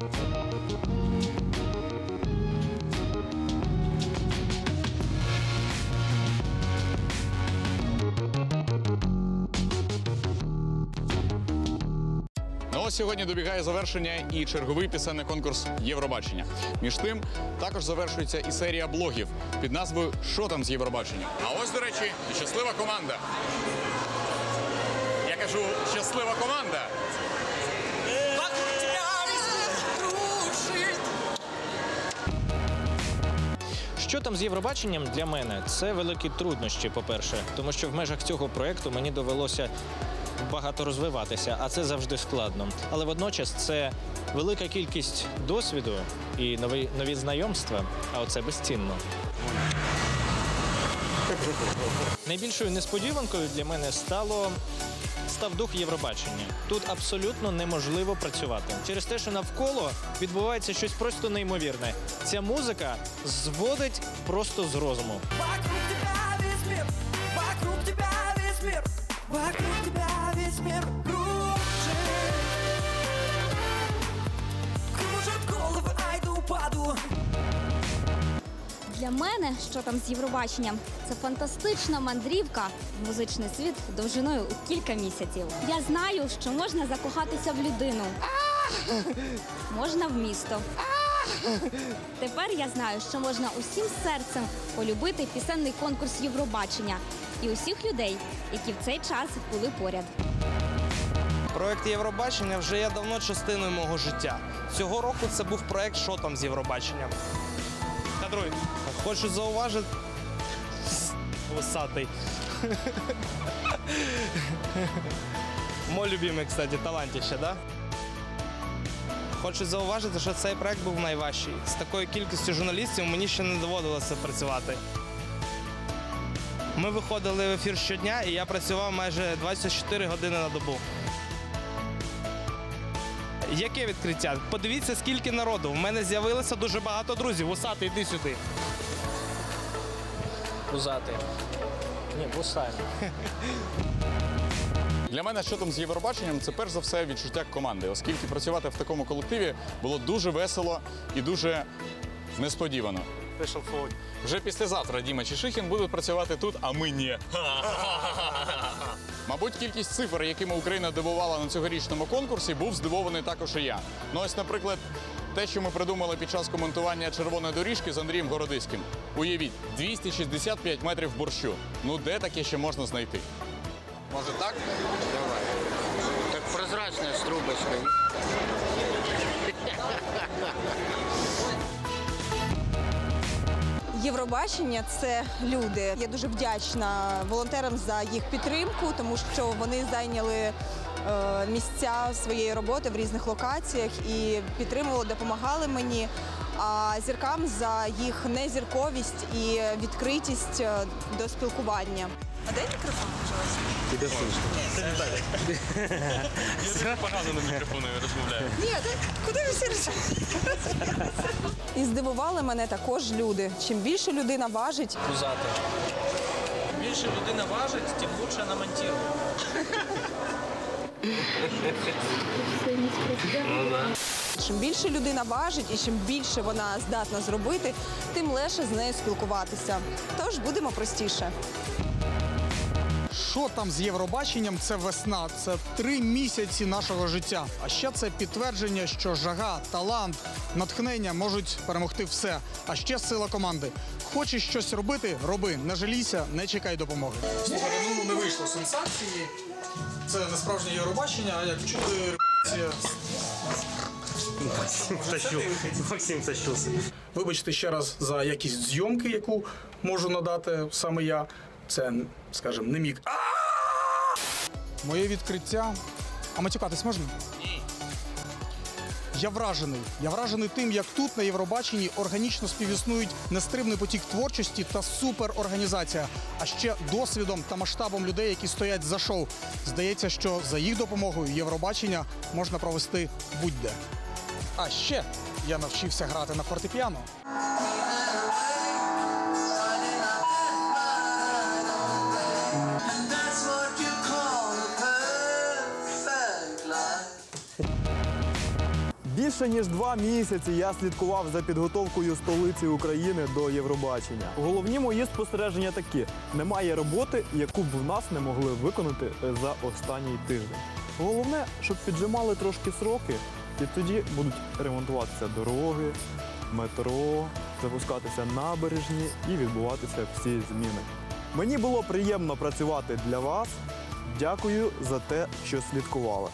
Ну сьогодні добігає завершення і черговий пісенний конкурс Євробачення. Між тим, також завершується і серія блогів під назвою Що там з Євробачення? А ось, до речі, щаслива команда. Я кажу, щаслива команда. Що там з Євробаченням для мене? Це великі труднощі, по-перше, тому що в межах цього проєкту мені довелося багато розвиватися, а це завжди складно. Але водночас це велика кількість досвіду і нові, нові знайомства, а оце безцінно. Найбільшою несподіванкою для мене стало став дух Євробачення. Тут абсолютно неможливо працювати через те, що навколо відбувається щось просто неймовірне. Ця музика зводить просто з розуму. Вокруг тебя весь мир, вокруг тебя весь мир, головы, айду паду. Для мене, що там з Євробаченням, це фантастична мандрівка в музичний світ довжиною у кілька місяців. Я знаю, що можна закохатися в людину. Можна в місто. Тепер я знаю, що можна усім серцем полюбити пісенний конкурс Євробачення і усіх людей, які в цей час були поряд. Проект Євробачення вже є давно частиною мого життя. Цього року це був проект «Що там з Євробаченням. Кадруй, хочу зауважити. Висатий. Мой любимий, кстати, талантище, да? Хочу зауважити, що цей проект був найважчий. З такою кількістю журналістів мені ще не доводилося працювати. Ми виходили в ефір щодня, і я працював майже 24 години на добу. Яке відкриття? Подивіться, скільки народу. У мене з'явилося дуже багато друзів. Усати, йди сюди. Бузати. Ні, бусай. Для мене, що там з Євробаченням, це перш за все відчуття команди, оскільки працювати в такому колективі було дуже весело і дуже несподівано. Вже післязавтра Діма Чешихін буде працювати тут, а ми ні. Мабуть, кількість цифр, якими Україна дивувала на цьогорічному конкурсі, був здивований також і я. Ну ось, наприклад, те, що ми придумали під час коментування червоної доріжки з Андрієм Городиським. Уявіть, 265 метрів борщу. Ну де таке ще можна знайти? Може так? Давай. Так прозрачная с трубочкой. Євробачення це люди. Я дуже вдячна волонтерам за їх підтримку, тому що вони зайняли е, місця своєї роботи в різних локаціях і підтримували, допомагали мені. А зіркам за їх незірковість і відкритість е, до спілкування. А де мікрофон Погано на мікрофони розмовляю. Ні, куди ви всі І здивували мене також люди. Чим більше людина важить, Бузати. Більше людина важить, тим лучше вона монтує. чим більше людина важить і чим більше вона здатна зробити, тим легше з нею спілкуватися. Тож будемо простіше. Що там з Євробаченням? Це весна, це три місяці нашого життя. А ще це підтвердження, що жага, талант, натхнення можуть перемогти все. А ще сила команди. Хочеш щось робити, роби. Не жалійся, не чекай допомоги. Слухайте, ну не вийшло сенсації. Це не справжнє Євробачення, а як чути репетиція. Максим тащився. Вибачте ще раз за якість зйомки, яку можу надати саме я. Це, скажімо, не мік. Моє відкриття. А матюкатись можна? Ні. Я вражений. Я вражений тим, як тут на Євробаченні органічно співіснують нестримний потік творчості та суперорганізація, а ще досвідом та масштабом людей, які стоять за шоу. Здається, що за їх допомогою Євробачення можна провести будь-де. А ще я навчився грати на фортепіано. Більше ніж два місяці я слідкував за підготовкою столиці України до Євробачення. Головні мої спостереження такі: немає роботи, яку б в нас не могли виконати за останній тиждень. Головне, щоб піджимали трошки сроки, і тоді будуть ремонтуватися дороги, метро, запускатися набережні і відбуватися всі зміни. Мені було приємно працювати для вас. Дякую за те, що слідкували.